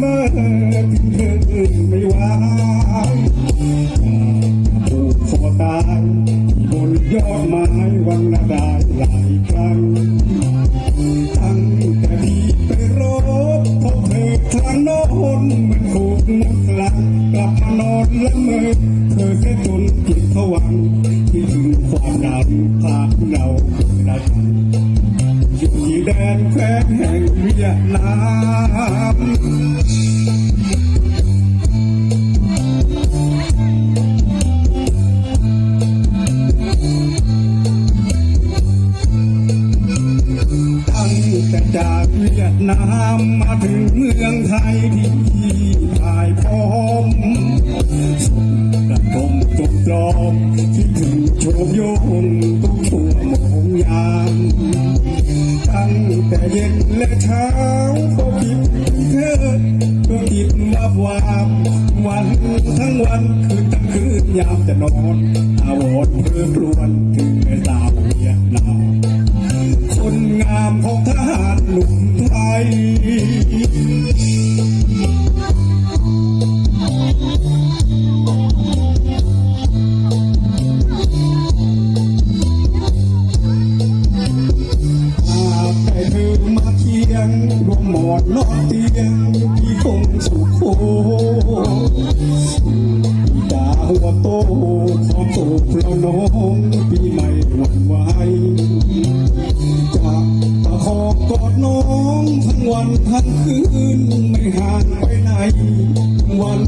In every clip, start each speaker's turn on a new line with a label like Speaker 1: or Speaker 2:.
Speaker 1: เมื่อถึงเธอนไม่ไหวผูกคอตายบนยอดไม้วันนาดายหลายครั้งตั้งแต่ที่ไปรบพบเธอครั้งโน้นมันถูกมุดลังกลับมานอนละเมอเธอแค่จนจิตผวังที่ถึงความดำพาเราหนาอยู่ที่แดนแคว้นแห่ง เวียดนามตั้งแต่จากเวียดนามมาถึงเมืองไทยที่ถ่ายพร้อมกระทงจบจอมคิดถึงโชมโยง แต่เย็นและเช้าก็คิดถึงเธอก็คิดวับวามวันทั้งวันคืนทั้งคืนยามจะนอนอาวรณ์เพื่อรวนถึงแม่สาวเมีย อนเตียงพี่คงสุขโคพี่ดาหัวโตขอโตพระน้องปีใหม่หวันไหวจะประคองกอดน้องทั้งวันทั้งคืนไม่ห่างไปไหน วัน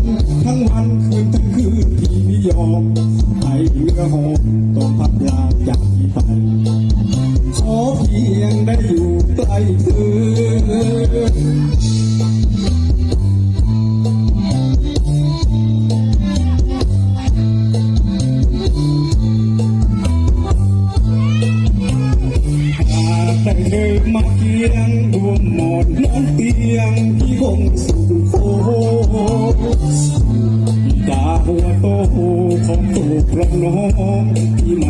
Speaker 1: ทั้งวันคืนทั้งคืนพี่ไม่ยอมให้เรือหอมต้องพัดลาจากพี่ไปขอเพียงได้อยู่ใกล้เธอ หากได้เธอมาเคียงดวงหมอนนอนเตียงที่คงสุขโคพี่ดาหัวโตของตูพระน้องที่มา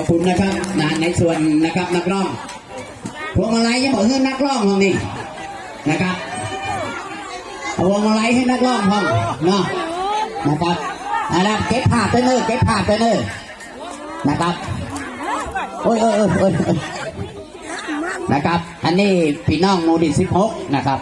Speaker 2: อบคุณนะครับนะในส่วนนะครับนักร้องพวงมาลัยยังบอกให้นักร้องห้องนี้นะครับเอาพวงมาลัยให้นักร้องห้องเนาะนะครับนะครับเก็บภาพไปเนอเก็บภาพไปเนอนะครับโอ้ยโอ้ยโอ้ยนะครับ อันนี้พี่น้องหมูดิสิบหกนะครับ